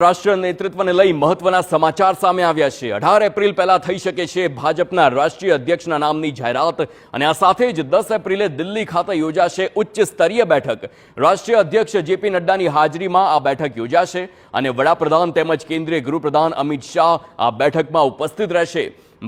રાષ્ટ્રીય નેતૃત્વને લઈ મહત્વના સમાચાર સામે આવ્યા છે. અઢાર એપ્રિલ પહેલા થઈ શકે છે ભાજપના રાષ્ટ્રીય અધ્યક્ષના નામની જાહેરાત અને આ સાથે જ દસ એપ્રિલે દિલ્હી ખાતે યોજાશે ઉચ્ચ સ્તરીય બેઠક. રાષ્ટ્રીય અધ્યક્ષ જેપી નડ્ડાની હાજરીમાં આ બેઠક યોજાશે અને વડાપ્રધાન તેમજ કેન્દ્રીય ગૃહપ્રધાન અમિત શાહ આ બેઠકમાં ઉપસ્થિત રહેશે.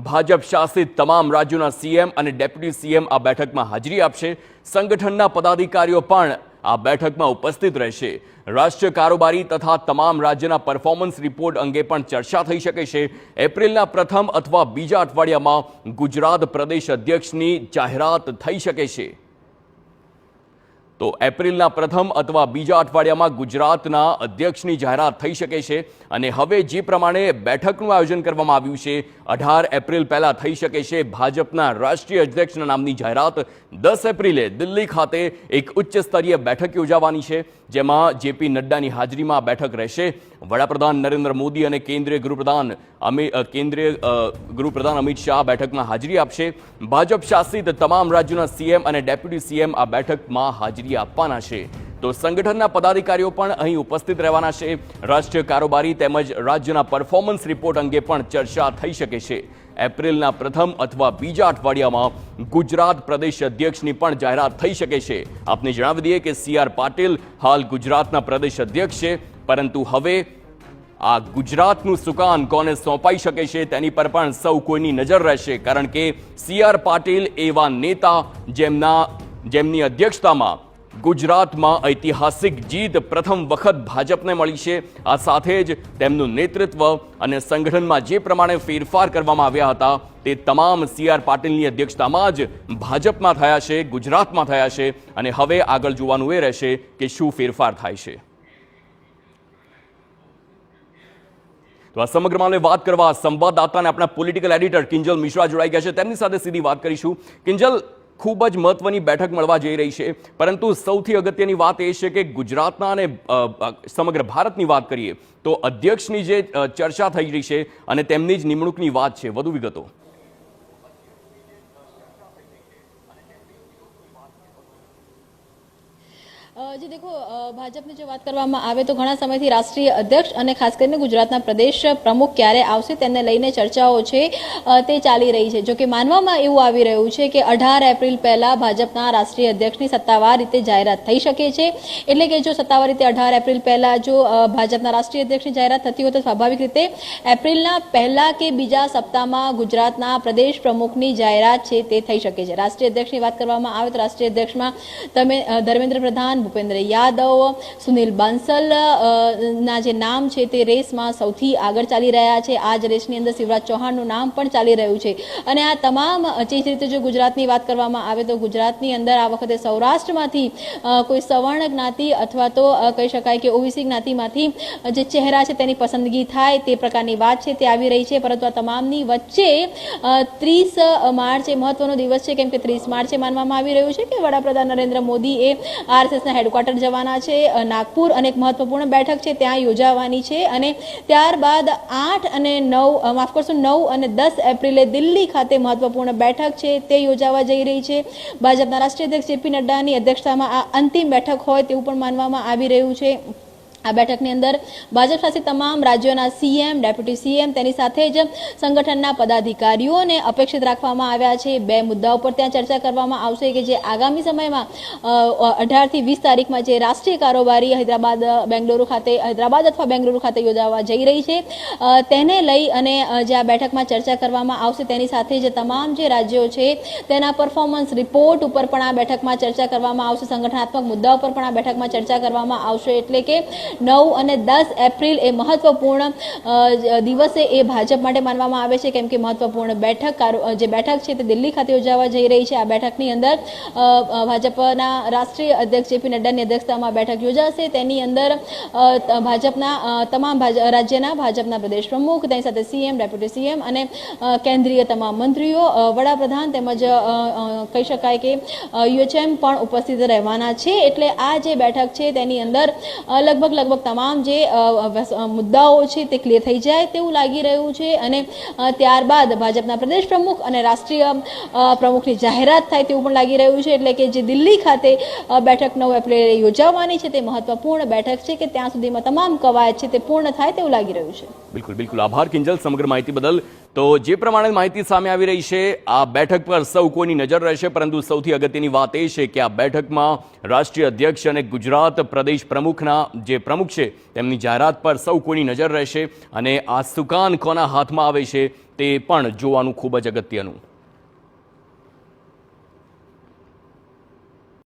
ભાજપ શાસિત તમામ રાજ્યોના સીએમ અને ડેપ્યુટી સીએમ આ બેઠકમાં હાજરી આપશે. સંગઠનના પદાધિકારીઓ પણ આ બેઠકમાં ઉપસ્થિત રહેશે. રાષ્ટ્રીય કારોબારી તથા તમામ રાજ્યના પરફોર્મન્સ રિપોર્ટ અંગે પણ ચર્ચા થઈ શકે છે. એપ્રિલના પ્રથમ અથવા બીજા અઠવાડિયામાં ગુજરાત પ્રદેશ અધ્યક્ષની જાહેરાત થઈ શકે છે. તો એપ્રિલના પ્રથમ અથવા બીજા અઠવાડિયામાં ગુજરાતના અધ્યક્ષની જાહેરાત થઈ શકે છે અને હવે જે પ્રમાણે બેઠકનું આયોજન કરવામાં આવ્યું છે, અઢાર એપ્રિલ પહેલાં થઈ શકે છે. ભાજપના રાષ્ટ્રીય અધ્યક્ષના નામની જાહેરાત દસ એપ્રિલે દિલ્હી ખાતે એક ઉચ્ચ સ્તરીય બેઠક યોજાવાની છે, જેમાં જેપી નડ્ડાની હાજરીમાં બેઠક રહેશે. વડાપ્રધાન નરેન્દ્ર મોદી અને કેન્દ્રીય ગૃહપ્રધાન અમિ કેન્દ્રીય ગૃહપ્રધાન અમિત શાહ બેઠકમાં હાજરી આપશે. ભાજપ શાસિત તમામ રાજ્યોના સીએમ અને ડેપ્યુટી સીએમ આ બેઠકમાં હાજરી આપવાના છે. તો સંગઠનના પદાધિકારીઓ પણ અહીં ઉપસ્થિત રહેવાના છે. રાષ્ટ્રીય કારોબારી તેમજ રાજ્યના પરફોર્મન્સ રિપોર્ટ અંગે પણ ચર્ચા થઈ શકે છે. એપ્રિલના પ્રથમ અથવા બીજા અઠવાડિયામાં ગુજરાત પ્રદેશ અધ્યક્ષની પણ જાહેરાત થઈ શકે છે. આપને જણાવી દઈએ કે સી આર પાટીલ હાલ ગુજરાતના પ્રદેશ અધ્યક્ષ છે. પરંતુ હવે આ ગુજરાતનું સુકાન કોને સોંપાઈ શકે છે તેની પર પણ સૌ કોઈની નજર રહેશે. કારણ કે સી આર પાટીલ એવા નેતા જેમના, જેમની અધ્યક્ષતામાં ગુજરાતમાં ઐતિહાસિક જીત પ્રથમ વખત ભાજપને મળી છે. આ સાથે જ તેમનું નેતૃત્વ અને સંગઠનમાં જે પ્રમાણે ફેરફાર કરવામાં આવ્યા હતા, તે તમામ સી આર પાટીલની અધ્યક્ષતામાં જ ભાજપમાં થયા છે, ગુજરાતમાં થયા છે અને હવે આગળ જોવાનું એ રહેશે કે શું ફેરફાર થાય છે. તો આ સમગ્ર મામલે વાત કરવા સંવાદદાતાને આપણા પોલિટિકલ એડિટર કિંજલ મિશ્રા જોડાઈ ગયા છે. તેમની સાથે સીધી વાત કરીશું. કિંજલ ખૂબ જ મહત્વની બેઠક મળવા જઈ રહી છે. પરંતુ સૌથી અગત્યની વાત એ છે કે ગુજરાતના અને સમગ્ર ભારતની વાત કરીએ તો અધ્યક્ષની જે ચર્ચા થઈ રહી છે અને તેમની જ નિમણૂકની વાત છે. વધુ વિગતો. જી દેખો ભાજપની જો વાત કરવામાં આવે તો ઘણા સમયથી રાષ્ટ્રીય અધ્યક્ષ અને ખાસ કરીને ગુજરાતના પ્રદેશ પ્રમુખ ક્યારે આવશે તેને લઈને ચર્ચાઓ છે તે ચાલી રહી છે. જો કે માનવામાં એવું આવી રહ્યું છે કે અઢાર એપ્રિલ પહેલા ભાજપના રાષ્ટ્રીય અધ્યક્ષની સત્તાવાર રીતે જાહેરાત થઈ શકે છે. એટલે કે જો સત્તાવાર રીતે અઢાર એપ્રિલ પહેલા જો ભાજપના રાષ્ટ્રીય અધ્યક્ષની જાહેરાત થતી હોય તો સ્વાભાવિક રીતે એપ્રિલના પહેલા કે બીજા સપ્તાહમાં ગુજરાતના પ્રદેશ પ્રમુખની જાહેરાત છે તે થઈ શકે છે. રાષ્ટ્રીય અધ્યક્ષની વાત કરવામાં આવે તો રાષ્ટ્રીય અધ્યક્ષમાં તમે ધર્મેન્દ્ર પ્રધાન ભૂપેન્દ્ર યાદવ, સુનિલ બંસલ ના જે નામ છે તે રેસમાં સૌથી આગળ ચાલી રહ્યા છે. આ જ રેસની અંદર શિવરાજ ચૌહાણનું નામ પણ ચાલી રહ્યું છે. અને આ તમામ જે રીતે જો ગુજરાતની વાત કરવામાં આવે તો ગુજરાતની અંદર આ વખતે સૌરાષ્ટ્રમાંથી કોઈ સવર્ણ જ્ઞાતિ અથવા તો કહી શકાય કે ઓબીસી જ્ઞાતિમાંથી જે ચહેરા છે તેની પસંદગી થાય તે પ્રકારની વાત છે તે આવી રહી છે. પરંતુ આ તમામની વચ્ચે ત્રીસ માર્ચ મહત્વનો દિવસ છે. કેમ કે ત્રીસ માર્ચે માનવામાં આવી રહ્યું છે કે વડાપ્રધાન નરેન્દ્ર મોદી એ આરએસએસના હેડક્વાર્ટર જવાના છે નાગપુર અને એક મહત્વપૂર્ણ બેઠક છે, ત્યાં યોજાવાની છે અને ત્યારબાદ આઠ અને નવ માફ કરશો, નવ અને દસ એપ્રિલે દિલ્હી ખાતે મહત્વપૂર્ણ બેઠક છે, તે યોજાવા જઈ રહી છે. ભાજપના રાષ્ટ્રીય અધ્યક્ષ જેપી નડ્ડાની અધ્યક્ષતામાં આ અંતિમ બેઠક હોય તેવું પણ માનવામાં આવી રહ્યું છે. આ બેઠકની અંદર ભાજપ શાસિત તમામ રાજ્યોના સીએમ, ડેપ્યુટી સીએમ તેની સાથે જ સંગઠનના પદાધિકારીઓને અપેક્ષિત રાખવામાં આવ્યા છે. બે મુદ્દાઓ પર ત્યાં ચર્ચા કરવામાં આવશે કે જે આગામી સમયમાં અઢારથી વીસ તારીખમાં જે રાષ્ટ્રીય કારોબારી હૈદરાબાદ, બેંગલુરુ ખાતે, હૈદરાબાદ અથવા બેંગલુરુ ખાતે યોજાવા જઈ રહી છે. તેને લઈ અને જે આ બેઠકમાં ચર્ચા કરવામાં આવશે તેની સાથે જ તમામ જે રાજ્યો છે તેના પરફોર્મન્સ રિપોર્ટ ઉપર પણ આ બેઠકમાં ચર્ચા કરવામાં આવશે. સંગઠનાત્મક મુદ્દાઓ પર પણ આ બેઠકમાં ચર્ચા કરવામાં આવશે. એટલે કે નવ અને દસ એપ્રિલ એ મહત્વપૂર્ણ દિવસે એ ભાજપ માટે માનવામાં આવે છે. કેમ કે મહત્વપૂર્ણ બેઠક જે બેઠક છે તે દિલ્હી ખાતે યોજાવા જઈ રહી છે. આ બેઠકની અંદર ભાજપના રાષ્ટ્રીય અધ્યક્ષ જેપી નડ્ડાની અધ્યક્ષતામાં બેઠક યોજાશે. તેની અંદર ભાજપના તમામ રાજ્યના ભાજપના પ્રદેશ પ્રમુખ, તેની સાથે સીએમ, ડેપ્યુટી સીએમ અને કેન્દ્રીય તમામ મંત્રીઓ વડાપ્રધાન તેમજ કહી શકાય કે યુએચએમ પણ ઉપસ્થિત રહેવાના છે. એટલે આ જે બેઠક છે તેની અંદર લગભગ લગભગ તમામ જે મુદ્દાઓ છે તે ક્લિયર થઈ જાય તેવું લાગી રહ્યું છે અને ત્યારબાદ ભાજપના પ્રદેશ પ્રમુખ અને રાષ્ટ્રીય પ્રમુખની જાહેરાત થાય તેવું પણ લાગી રહ્યું છે. એટલે કે જે દિલ્હી ખાતે બેઠક નવ એપ્રિલે યોજાવાની છે તે મહત્વપૂર્ણ બેઠક છે કે ત્યાં સુધીમાં તમામ કવાયત છે તે પૂર્ણ થાય તેવું લાગી રહ્યું છે. બિલકુલ બિલકુલ. આભાર કિંજલ. સમગ્ર માહિતી બદલ તો જે પ્રમાણે માહિતી સામે આવી રહી છે, આ બેઠક પર સૌ કોઈની નજર રહેશે, પરંતુ સૌથી અગત્યની વાત એ છે કે આ બેઠકમાં રાષ્ટ્રીય અધ્યક્ષ અને ગુજરાત પ્રદેશ પ્રમુખના જે પ્રમુખ છે, તેમની જાહેરાત પર સૌ કોઈની નજર રહેશે અને આ સુકાન કોના હાથમાં આવે છે તે પણ જોવાનું ખૂબ જ અગત્યનું.